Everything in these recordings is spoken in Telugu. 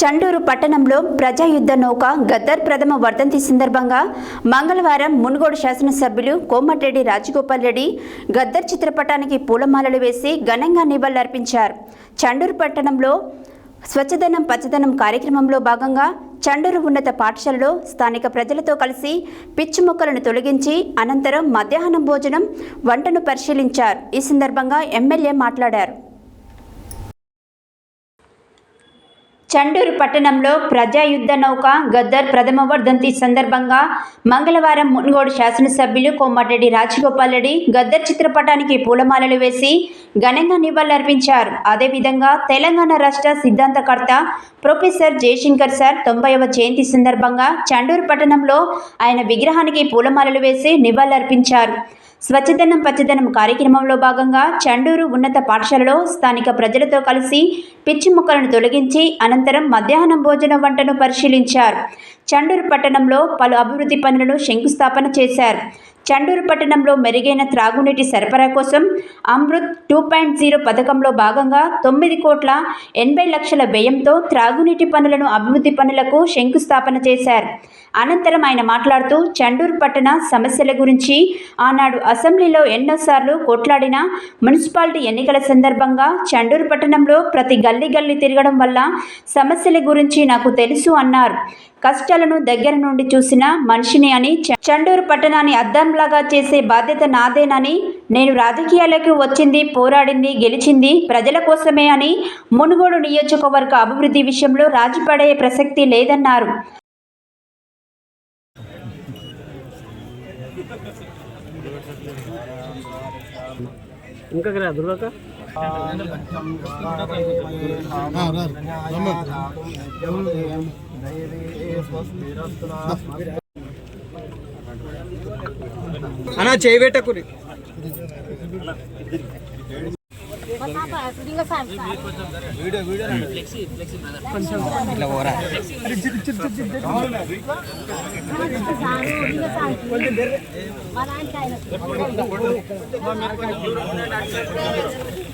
చండూరు పట్టణంలో ప్రజాయుద్ధ నౌక గద్దర్ ప్రథమ వర్ధంతి సందర్భంగా మంగళవారం మునుగోడు శాసనసభ్యులు కోమటిరెడ్డి రాజగోపాల్ రెడ్డి గద్దర్ చిత్రపటానికి పూలమాలలు వేసి ఘనంగా నివాళులర్పించారు. చండూరు పట్టణంలో స్వచ్ఛదనం పచ్చదనం కార్యక్రమంలో భాగంగా చండూరు ఉన్నత పాఠశాలలో స్థానిక ప్రజలతో కలిసి పిచ్చి మొక్కలను తొలగించి అనంతరం మధ్యాహ్నం భోజనం వంటను పరిశీలించారు. ఈ సందర్భంగా ఎమ్మెల్యే మాట్లాడారు. చండూరు పట్టణంలో ప్రజాయుద్ధ నౌక గద్దర్ ప్రథమ వర్ధంతి సందర్భంగా మంగళవారం మున్గోడు శాసనసభ్యులు కోమటిరెడ్డి రాజగోపాల్ రెడ్డి గద్దర్ చిత్రపటానికి పూలమాలలు వేసి ఘనంగా నివాళులర్పించారు. అదేవిధంగా తెలంగాణ రాష్ట్ర సిద్ధాంతకర్త ప్రొఫెసర్ జయశంకర్ సార్ తొంభైవ జయంతి సందర్భంగా చండూరు పట్టణంలో ఆయన విగ్రహానికి పూలమాలలు వేసి నివాళులర్పించారు. స్వచ్ఛదనం పచ్చదనం కార్యక్రమంలో భాగంగా చండూరు ఉన్నత పాఠశాలలో స్థానిక ప్రజలతో కలిసి పిచ్చి మొక్కలను తొలగించి అనంతరం మధ్యాహ్నం భోజన వంటను పరిశీలించారు. చండూరు పట్టణంలో పలు అభివృద్ధి పనులను శంకుస్థాపన చేశారు. చండూరు పట్టణంలో మెరుగైన త్రాగునీటి సరఫరా కోసం అమృత్ టూ పాయింట్ జీరో పథకంలో భాగంగా తొమ్మిది కోట్ల ఎనభై లక్షల వ్యయంతో త్రాగునీటి పనులను అభివృద్ధి పనులకు శంకుస్థాపన చేశారు. అనంతరం ఆయన మాట్లాడుతూ చండూరు పట్టణ సమస్యల గురించి ఆనాడు అసెంబ్లీలో ఎన్నోసార్లు కొట్లాడిన మున్సిపాలిటీ ఎన్నికల సందర్భంగా చండూరు పట్టణంలో ప్రతి గల్లీ గల్లీ తిరగడం వల్ల సమస్యల గురించి నాకు తెలుసు అన్నారు. కష్టాలను దగ్గర నుండి చూసిన మనిషిని అని చండూరు పట్టణాన్ని అద్దంలాగా చేసే బాధ్యత నాదేనని నేను రాజకీయాలకు వచ్చింది పోరాడింది గెలిచింది ప్రజల కోసమే అని మునుగోడు నియోజకవర్గ అభివృద్ధి విషయంలో రాజీపడే ప్రసక్తి లేదన్నారు. ఇంకా అన్నా చేయబెట్టకురి ఇట్లా పోరా. కొంచెం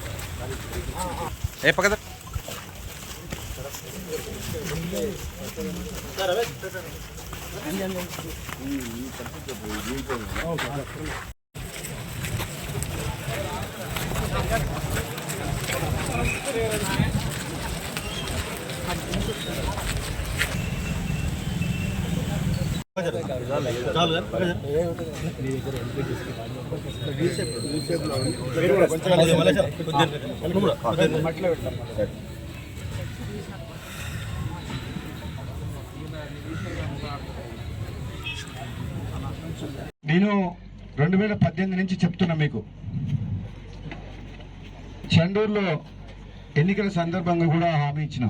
మళ్ళీ ఏ పక్కన. నేను రెండు వేల పద్దెనిమిది నుంచి చెప్తున్నా మీకు. చండూరులో ఎన్నికల సందర్భంగా కూడా హామీ ఇచ్చిన.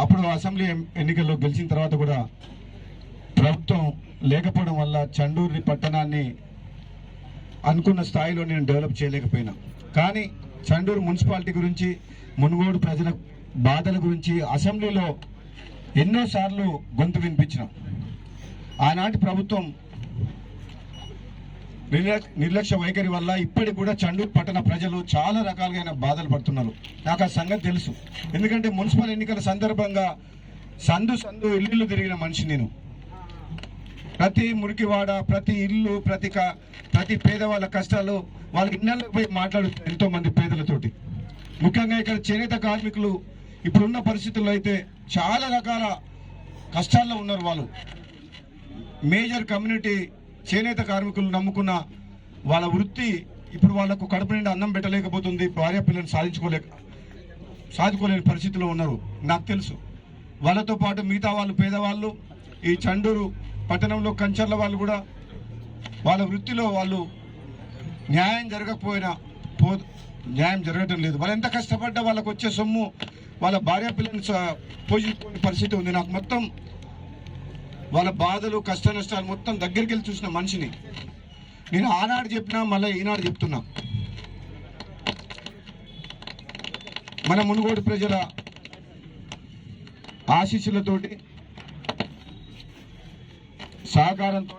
అప్పుడు అసెంబ్లీ ఎన్నికల్లో గెలిచిన తర్వాత కూడా ప్రభుత్వం లేకపోవడం వల్ల చండూరి పట్టణాన్ని అనుకున్న స్థాయిలో నేను డెవలప్ చేయలేకపోయినా. కానీ చండూరు మున్సిపాలిటీ గురించి మునుగోడు ప్రజల బాధల గురించి అసెంబ్లీలో ఎన్నోసార్లు గొంతు వినిపించినాం. ఆనాటి ప్రభుత్వం నిర్లక్ష్య వైఖరి వల్ల ఇప్పటికి కూడా చండూరు పట్టణ ప్రజలు చాలా రకాలుగా బాధలు పడుతున్నారు. నాకు ఆ సంగతి తెలుసు. ఎందుకంటే మున్సిపల్ ఎన్నికల సందర్భంగా సందు సందు ఇల్లు తిరిగిన మనిషి నేను. ప్రతి మురికివాడ ప్రతి ఇల్లు ప్రతి ప్రతి పేదవాళ్ళ కష్టాలు వాళ్ళకి ఇళ్ళకి పోయి మాట్లాడుతారు ఎంతో మంది పేదలతోటి. ముఖ్యంగా ఇక్కడ చేనేత కార్మికులు ఇప్పుడున్న పరిస్థితుల్లో అయితే చాలా రకాల కష్టాల్లో ఉన్నారు వాళ్ళు. మేజర్ కమ్యూనిటీ చేనేత కార్మికులు నమ్ముకున్న వాళ్ళ వృత్తి ఇప్పుడు వాళ్ళకు కడుపు నిండా అన్నం పెట్టలేకపోతుంది భార్య పిల్లలు సాధించుకోలేక సాధుకోలేని పరిస్థితిలో ఉన్నారు. నాకు తెలుసు. వాళ్ళతో పాటు మిగతా వాళ్ళు పేదవాళ్ళు ఈ చండూరు పట్టణంలో కంచర్ల వాళ్ళు కూడా వాళ్ళ వృత్తిలో వాళ్ళు న్యాయం జరగకపోయినా పో న్యాయం జరగటం లేదు. వాళ్ళు ఎంత కష్టపడ్డా వాళ్ళకు వచ్చే సొమ్ము వాళ్ళ భార్య పిల్లల్ని స- పోషించుకునే పరిస్థితి ఉంది. నాకు మొత్తం వాళ్ళ బాధలు కష్ట నష్టాలు మొత్తం దగ్గరికి వెళ్ళి చూసిన మనిషిని. నేను ఆనాడు చెప్పినా మళ్ళీ ఈనాడు చెప్తున్నా. మన మునుగోడు ప్రజల ఆశీస్సులతోటి సహకారంతో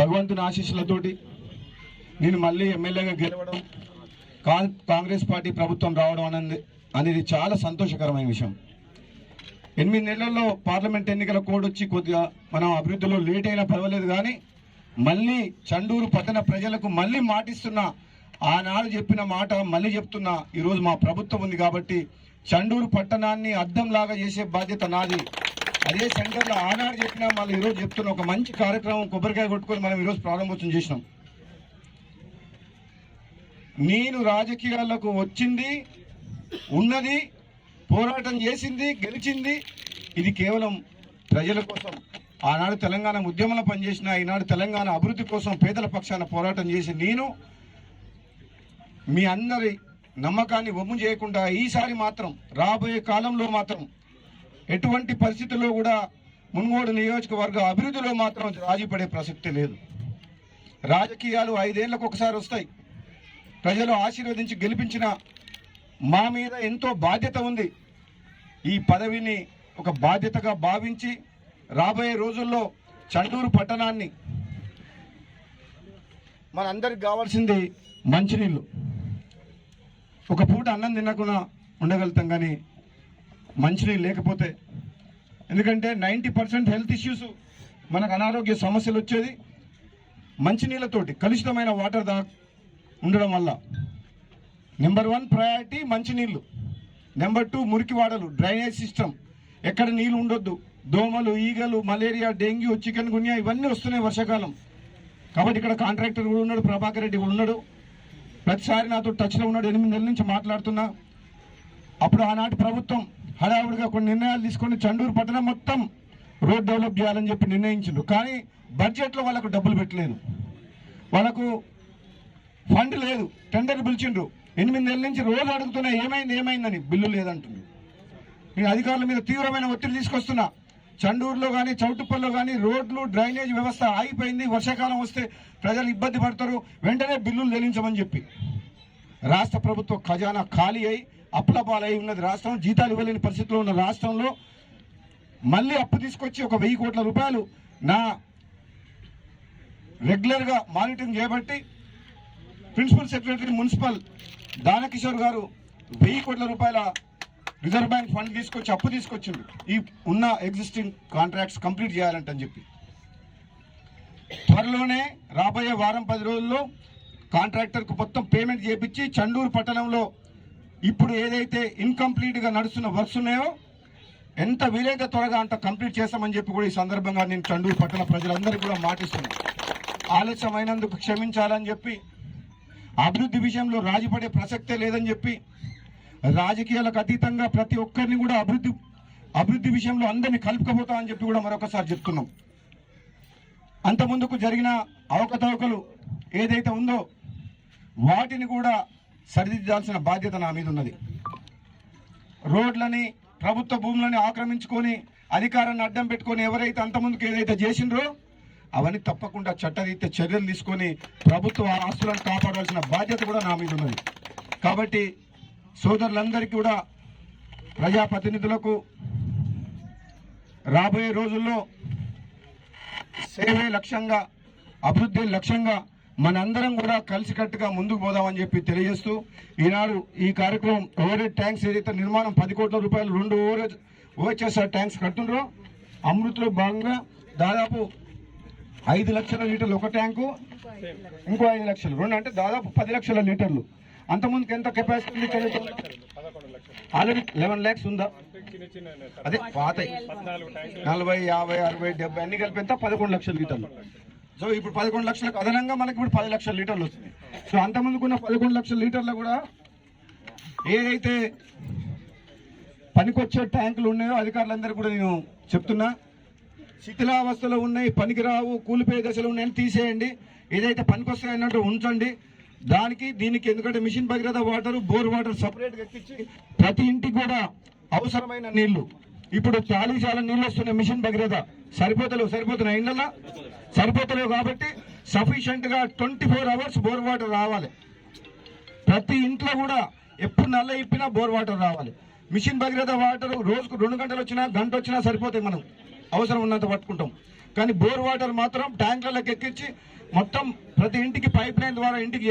భగవంతుని ఆశీస్సులతోటి నేను మళ్ళీ ఎమ్మెల్యేగా గెలవడం కాంగ్రెస్ పార్టీ ప్రభుత్వం రావడం అనేది అనేది చాలా సంతోషకరమైన విషయం. ఎనిమిది నెలల్లో పార్లమెంట్ ఎన్నికల కోడ్ వచ్చి కొద్దిగా మనం అభివృద్ధిలో లేట్ అయినా పర్వాలేదు కానీ మళ్ళీ చండూరు పట్టణ ప్రజలకు మళ్ళీ మాటిస్తున్న ఆనాడు చెప్పిన మాట మళ్ళీ చెప్తున్నా ఈరోజు మా ప్రభుత్వం ఉంది కాబట్టి చండూరు పట్టణాన్ని అద్దంలాగా చేసే బాధ్యత నాది. అదే సెంటర్లో ఆనాడు చెప్పినా మళ్ళీ ఈరోజు చెప్తున్న ఒక మంచి కార్యక్రమం కొబ్బరికాయ కొట్టుకొని మనం ఈరోజు ప్రారంభోత్సవం చేసినాం. నేను రాజకీయాలకు వచ్చింది ఉన్నది పోరాటం చేసింది గెలిచింది. ఇది కేవలం ప్రజల కోసం. ఆనాడు తెలంగాణ ఉద్యమంలో పనిచేసిన ఈనాడు తెలంగాణ అభివృద్ధి కోసం పేదల పక్షాన పోరాటం చేసి నేను మీ అందరి నమ్మకాన్ని వమ్ము చేయకుండా ఈసారి మాత్రం రాబోయే కాలంలో మాత్రం ఎటువంటి పరిస్థితుల్లో కూడా మున్గోడు నియోజకవర్గ అభివృద్ధిలో మాత్రం రాజీ పడే ప్రసక్తి లేదు. రాజకీయాలు ఐదేళ్ళకు ఒకసారి వస్తాయి. ప్రజలు ఆశీర్వదించి గెలిపించిన మా మీద ఎంతో బాధ్యత ఉంది. ఈ పదవిని ఒక బాధ్యతగా భావించి రాబోయే రోజుల్లో చండూరు పట్టణాన్ని మనందరికి కావాల్సింది మంచినీళ్ళు. ఒక పూట అన్నం తినకుండా ఉండగలుగుతాం కానీ మంచినీళ్ళు లేకపోతే ఎందుకంటే నైంటీ పర్సెంట్ హెల్త్ ఇష్యూస్ మనకు అనారోగ్య సమస్యలు వచ్చేది. మంచినీళ్ళతోటి కలుషితమైన వాటర్ దా ఉండడం వల్ల నెంబర్ వన్ ప్రయారిటీ మంచినీళ్ళు నెంబర్ టూ మురికి వాడలు డ్రైనేజ్ సిస్టమ్. ఎక్కడ నీళ్ళు ఉండొద్దు. దోమలు ఈగలు మలేరియా డెంగ్యూ చికెన్ గున్యా ఇవన్నీ వస్తున్నాయి వర్షాకాలం. కాబట్టి ఇక్కడ కాంట్రాక్టర్ కూడా ఉన్నాడు ప్రభాకర్ రెడ్డి కూడా ఉన్నాడు. ప్రతిసారి నాతో టచ్లో ఉన్నాడు ఎనిమిది నెలల నుంచి మాట్లాడుతున్నా. అప్పుడు ఆనాటి ప్రభుత్వం హడావుడిగా కొన్ని నిర్ణయాలు తీసుకొని చండూరు పట్టణం మొత్తం రోడ్ డెవలప్ చేయాలని చెప్పి నిర్ణయించిండ్రు. కానీ బడ్జెట్లో వాళ్ళకు డబ్బులు పెట్టలేదు. వాళ్ళకు ఫండ్ లేదు. టెండర్ పిలిచిండ్రు. ఎనిమిది నెలల నుంచి రోజు అడుగుతున్నా ఏమైంది ఏమైందని. బిల్లు లేదంటుంది. నేను అధికారుల మీద తీవ్రమైన ఒత్తిడి తీసుకొస్తున్నా. చండూరులో కానీ చౌటుప్పల్లో కానీ రోడ్లు డ్రైనేజ్ వ్యవస్థ ఆగిపోయింది. వర్షాకాలం వస్తే ప్రజలు ఇబ్బంది పడతారు. వెంటనే బిల్లులు చెల్లించమని చెప్పి. రాష్ట్ర ప్రభుత్వ ఖజానా ఖాళీ అయి అప్పులపాలై ఉన్నది రాష్ట్రం. జీతాలు ఇవ్వలేని పరిస్థితిలో ఉన్న రాష్ట్రంలో మళ్ళీ అప్పు తీసుకొచ్చి ఒక వెయ్యి కోట్ల రూపాయలు నా రెగ్యులర్గా మానిటరింగ్ చేయబట్టి ప్రిన్సిపల్ సెక్రటరీ మున్సిపల్ దానకిషోర్ గారు వెయ్యి కోట్ల రూపాయల రిజర్వ్ బ్యాంక్ ఫండ్ తీసుకొచ్చి అప్పు తీసుకొచ్చిండు. ఈ ఉన్న ఎగ్జిస్టింగ్ కాంట్రాక్ట్స్ కంప్లీట్ చేయాలంటని చెప్పి. త్వరలోనే రాబోయే వారం పది రోజుల్లో కాంట్రాక్టర్కు మొత్తం పేమెంట్ చేపించి చండూరు పట్టణంలో ఇప్పుడు ఏదైతే ఇన్కంప్లీట్గా నడుస్తున్న వర్క్స్ ఉన్నాయో ఎంత వీలైతే త్వరగా అంత కంప్లీట్ చేస్తామని చెప్పి కూడా ఈ సందర్భంగా నేను చండూరు పట్టణ ప్రజలందరికీ కూడా మాటిస్తున్నాను. ఆలస్యమైనందుకు క్షమించాలని చెప్పి అభివృద్ధి విషయంలో రాజీపడే ప్రసక్తే లేదని చెప్పి రాజకీయాలకు అతీతంగా ప్రతి ఒక్కరిని కూడా అభివృద్ధి అభివృద్ధి విషయంలో అందరినీ కలుపుకపోతామని చెప్పి కూడా మరొకసారి చెప్తున్నాం. అంత ముందుకు జరిగిన అవకతవకలు ఏదైతే ఉందో వాటిని కూడా సరిదిద్దాల్సిన బాధ్యత నా మీద ఉన్నది. రోడ్లని ప్రభుత్వ భూములని ఆక్రమించుకొని అధికారాన్ని అడ్డం పెట్టుకొని ఎవరైతే అంతకుముందుకు ఏదైతే చేసిండ్రో అవన్నీ తప్పకుండా చట్టరీత్యా చర్యలు తీసుకొని ప్రభుత్వ ఆస్తులను కాపాడాల్సిన బాధ్యత కూడా నా మీద ఉన్నది. కాబట్టి సోదరులందరికీ కూడా ప్రజాప్రతినిధులకు రాబోయే రోజుల్లో సేవే లక్ష్యంగా అభివృద్ధి లక్ష్యంగా మనందరం కూడా కలిసికట్టుగా ముందుకు పోదామని చెప్పి తెలియజేస్తూ ఈనాడు ఈ కార్యక్రమం ఓవరేజ్ ట్యాంక్స్ ఏదైతే నిర్మాణం పది కోట్ల రూపాయలు రెండు ఓవరేజ్ ఓహెచ్ఎస్ఆర్ ట్యాంక్స్ కడుతుండ్రో అమృత్లో భాగంగా దాదాపు ఐదు లక్షల లీటర్లు ఒక ట్యాంకు? ఇంకో ఐదు లక్షలు. రెండు అంటే దాదాపు పది లక్షల లీటర్లు. అంతకుముందుకు ఎంత కెపాసిటీ ఉంది? ఆల్రెడీ లెవెన్ ల్యాక్స్ ఉందా? అదే పాత నలభై యాభై అరవై డెబ్బై అన్ని కలిపి ఎంత? పదకొండు లక్షల లీటర్లు. సో ఇప్పుడు పదకొండు లక్షలకు అదనంగా మనకి ఇప్పుడు పది లక్షల లీటర్లు వస్తుంది సో అంతకుముందుకున్న పదకొండు లక్షల లీటర్లు కూడా ఏదైతే పనికొచ్చే ట్యాంకులు ఉన్నాయో అధికారులందరూ కూడా నేను చెప్తున్నా. శిథిలావస్థలో ఉన్నాయి పనికిరావు కూలిపోయే దశలో ఉన్నాయని తీసేయండి. ఏదైతే పనికొస్తాయి అన్నట్టు ఉంచండి. దానికి దీనికి ఎందుకంటే mission Bhagiratha water bore water సపరేట్గా ఎక్కించి ప్రతి ఇంటికి కూడా అవసరమైన నీళ్ళు. ఇప్పుడు చాలా చాలా నీళ్ళు వస్తున్నాయి మిషన్ భగీరథ. సరిపోతలేవు సరిపోతున్నాయి. ఇండ్లలో సరిపోతలేవు కాబట్టి సఫిషియెంట్గా twenty four hours bore water రావాలి. ప్రతి ఇంట్లో కూడా ఎప్పుడు నల్ల ఇప్పినా బోర్ వాటర్ రావాలి. మిషన్ భగీరథ వాటర్ రోజుకు రెండు గంటలు వచ్చినా గంట వచ్చినా సరిపోతాయి మనం అవసరం ఉన్నంత పట్టుకుంటాం. కానీ బోర్ వాటర్ మాత్రం ట్యాంకర్లకు ఎక్కించి మొత్తం ప్రతి ఇంటికి పైప్ లైన్ ద్వారా ఇంటికి